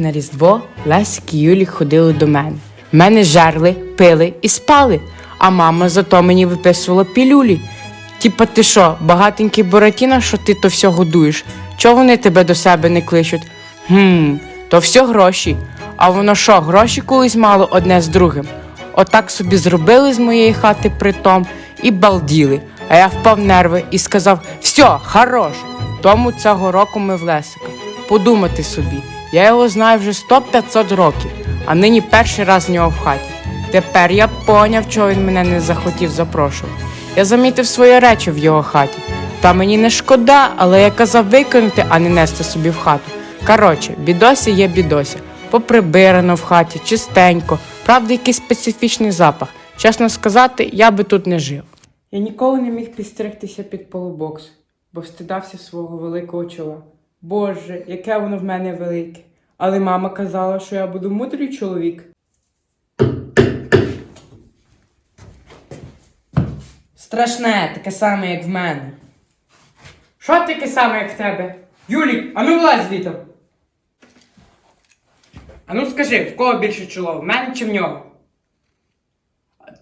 На Різдво Лесик і Юлік ходили до мене. Мене жерли, пили і спали, а мама зато мені виписувала пілюлі. Тіпа ти що, багатенький Буратіно, що ти то все годуєш? Чого вони тебе до себе не кличуть? Гм, то все гроші. А воно що, гроші колись мало одне з другим? Отак собі зробили з моєї хати притом і балділи. А я впав в нерви і сказав: все, хорош. Тому цього року ми в Лесика. Подумати собі, я його знаю вже 100-500 років, а нині перший раз в нього в хаті. Тепер я поняв, чого він мене не захотів запрошувати. Я замітив свої речі в його хаті. Та мені не шкода, але я казав викинути, а не нести собі в хату. Коротше, бідося є бідося. Поприбирано в хаті, чистенько, правда, якийсь специфічний запах. Чесно сказати, я би тут не жив. Я ніколи не міг підстригтися під полубокс, бо встидався свого великого чола. Боже, яке воно в мене велике. Але мама казала, що я буду мудрий чоловік. Страшне, таке саме, як в мене. Що таке саме, як в тебе? Юлік, а ну вилазь звідти. А ну скажи, в кого більше чоло, в мене чи в нього?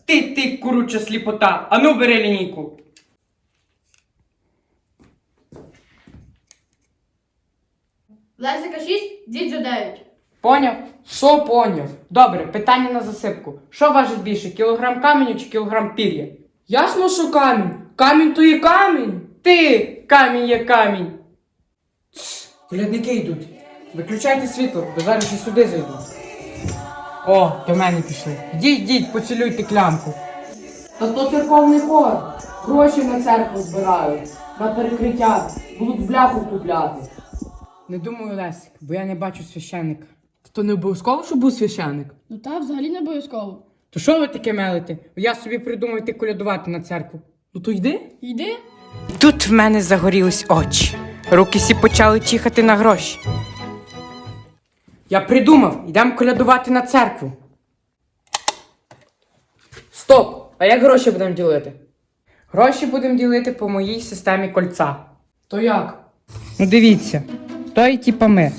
Ти, ти, куруча сліпота, а ну бери лінійку. Лесика 6, дідзю 9. Поняв? Що поняв? Добре, питання на засипку. Що важить більше, кілограм каменю чи кілограм пір'я? Ясно, що камінь. Камінь то є камінь. Ти камінь є камінь. Тс, Колядники йдуть. Виключайте світло, бо зараз і сюди зайду. О, до мене пішли. Йдіть, йдіть, поцілуйте клямку. Та то церковний хор. Гроші на церкву збирають. На перекриття. Будуть бляху купляти. Не думаю, Лесик, бо я не бачу священника. То не обов'язково, щоб був священник. Ну та взагалі не обов'язково. То що ви таке мелите? Я собі придумав йти колядувати на церкву. Ну то йди. Йди. Тут в мене загорілись очі. Руки всі почали чихати на гроші. Я придумав, йдемо колядувати на церкву. Стоп! А як гроші будемо ділити? Гроші будемо ділити по моїй системі кольця. То як? Ну дивіться, то і типа ми.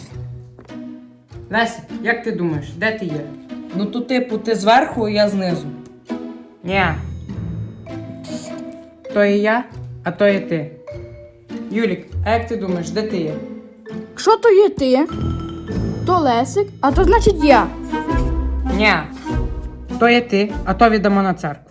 Леся, як ти думаєш, де ти є? Ну то типу ти зверху, а я знизу. Ні. То і я, а то і ти. Юлік, а як ти думаєш, де ти є? Якщо то є ти, то Лесик, а то значить я. Ні. То є ти, а то віддамо на церкву.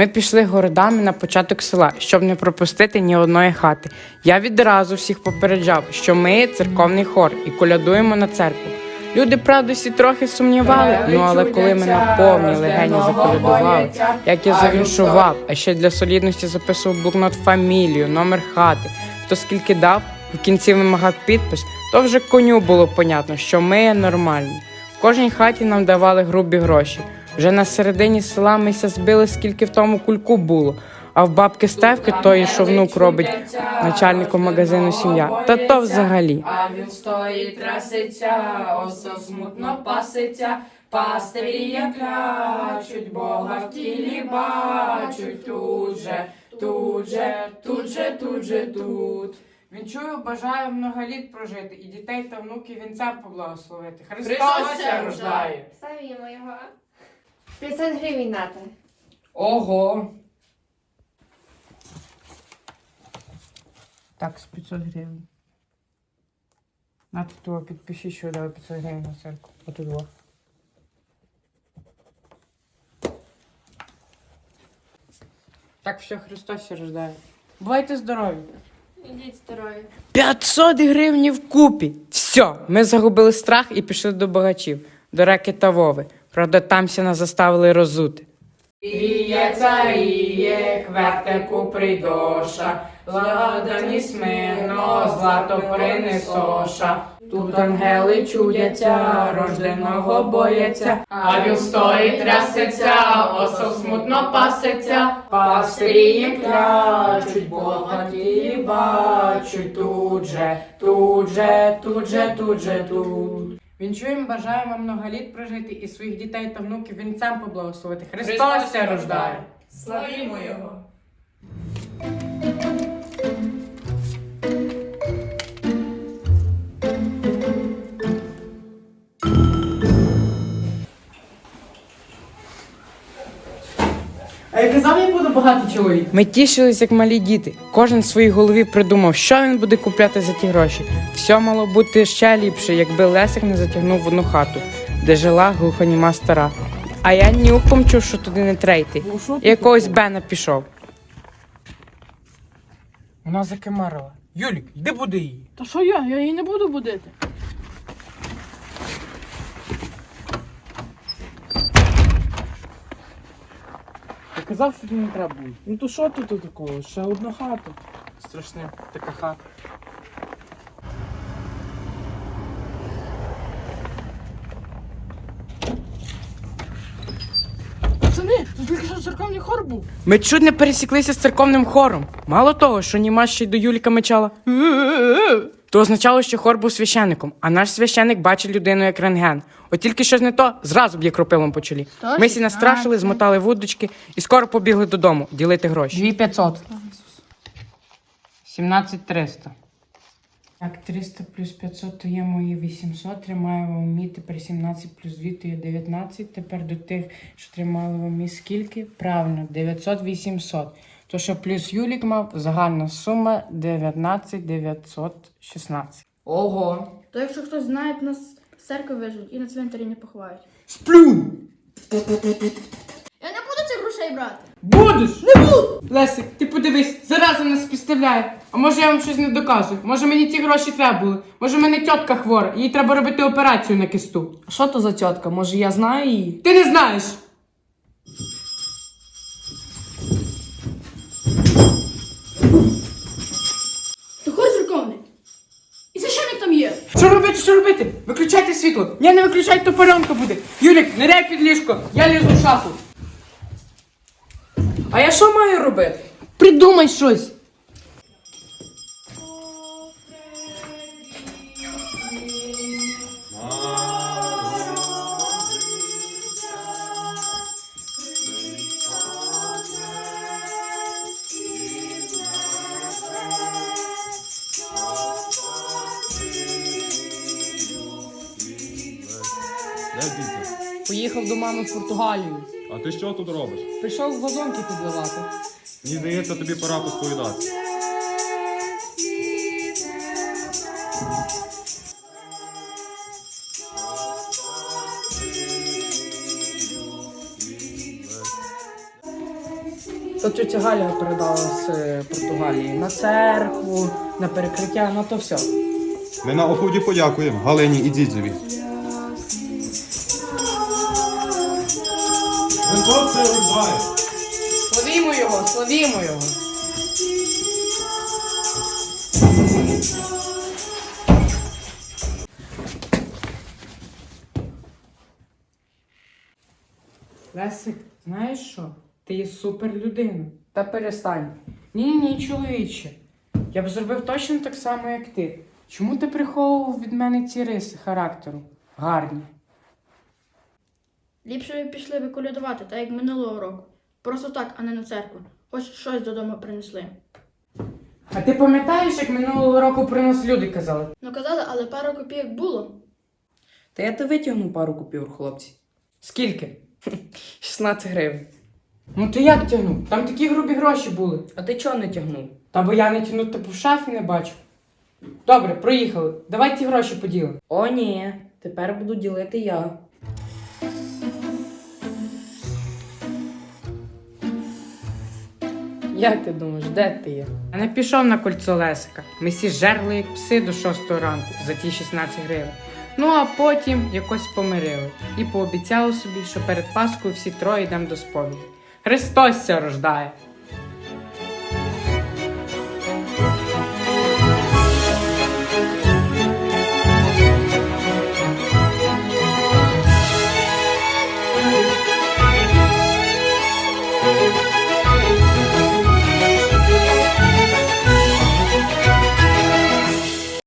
Ми пішли городами на початок села, щоб не пропустити ні одної хати. Я відразу всіх попереджав, що ми церковний хор і колядуємо на церкву. Люди, правда, всі трохи сумнівали, ну але коли ми на повній легені заколядували, як я завіншував, а ще для солідності записував блокнот фамілію, номер хати, хто скільки дав, в кінці вимагав підпис, то вже коню було понятно, що ми нормальні. В кожній хаті нам давали грубі гроші. Вже на середині села ми ся збили, скільки в тому кульку було. А в бабки Стевки тої, що внук робить начальником магазину сім'я. Та то взагалі. А він стоїть, траситься, осо смутно паситься, пастирі клячуть, Бога в тілі бачуть, тут же, тут же, тут же, тут же, тут. Вінчую, бажаю много літ прожити і дітей та внуків вінцем поблагословити. Христос рождає. Ставимо його. 500 гривень нате. Ого! Так, з 500 гривень. На тут підпиши, що дали 500 гривень на церкву. Отут два. Так, все, Христос рождає. Бувайте здорові! Ідіть здорові. 500 гривень вкупі. Все, ми загубили страх і пішли до багачів, до реки та Вови. Правда, там ся нас заставили розути. Іє царіє, квертику прийдоша, ладані смирно, злато принесоша. Тут ангели чудяться, рожденого бояться, а він стоїть, трясеться, осов смутно паситься, пастирі клячуть, Бога ті бачуть, тут же, тут же, тут же, тут же, тут. Вінчуємо, бажаємо вам много літ прожити і своїх дітей та внуків вінцем поблагословити. Христос, Христос рождає! Славімо його! Багатий чоловік. Ми тішились, як малі діти. Кожен в своїй голові придумав, що він буде купляти за ті гроші. Все мало бути ще ліпше, якби Лесик не затягнув в одну хату, де жила глухоніма стара. А я нюхом чув, що туди не трейти. І якогось Бена пішов. Вона закимарила. Юлік, йди буди її. Та що я? Я її не буду будити. Тобі не треба було. Ну то що тут такого? Ще одна хата. Страшна така хата. Ми чуть не пересіклися з церковним хором. Мало того, що Німа ще й до Юліка мечала. То означало, що хор був священником, а наш священник бачить людину як рентген. От тільки щось не то, зразу б'є кропилом по чолі. Ми всі настрашили, змотали вудочки і скоро побігли додому ділити гроші. 2500. 17300. Так, 300 плюс 500 то є мої 800. Тримаю в умі. Тепер 17 плюс 2 то є 19. Тепер до тих, що тримали в умі скільки? Правильно, 900 800. То, що плюс Юлік мав, загальна сума 19 916. Ого. То якщо хтось знає, то нас з церкви вижуть і на цвинтарі не поховають. Сплюнь! Я не буду цих грошей брати. Будеш! Не буду! Лесик, ти подивись, зараза нас підставляє. А може я вам щось не доказую? Може мені ті гроші треба були? Може мене тітка хвора, їй треба робити операцію на кисту. А що то за тітка? Може я знаю її? Ти не знаєш! Робити. Виключайте світло. Ні, не виключайте, то пальонка буде. Юлік, дай під ліжко, я лізу в шафу. А я що маю робити? Придумай щось. Де? Поїхав до мами в Португалію. А ти що тут робиш? Прийшов вазонки підливати. Мені здається, тобі пора посповідати. То тетя Галя передала з е, Португалії на церкву, на перекриття, на то все. Ми на оході подякуємо Галині і Дідзеві. Славімо його, славімо його. Лесик, знаєш що? Ти є супер людина. Та перестань. Ні, ні, чоловіче. Я б зробив точно так само, як ти. Чому ти приховував від мене ці риси характеру? Гарні. Ліпше ви пішли би колядувати, так як минулого року. Просто так, а не на церкву. Хоч щось додому принесли. А ти пам'ятаєш, як минулого року про нас люди казали? Ну казали, але пару копійок було. Та я то витягну пару купюр, хлопці. Скільки? 16 гривень. Ну ти як тягнув? Там такі грубі гроші були. А ти чого не тягнув? Та бо я не тяну, типу в шафі не бачу. Добре, проїхали. Давай ті гроші поділимо. О, ні. Тепер буду ділити я. Як ти думаєш, де ти є? Я не пішов на кольцо Лесика. Ми всі жерли, як пси до 6 ранку за ті 16 гривень. Ну а потім якось помирили і пообіцяли собі, що перед Паскою всі троє йдемо до сповіді. Христос ся рождає.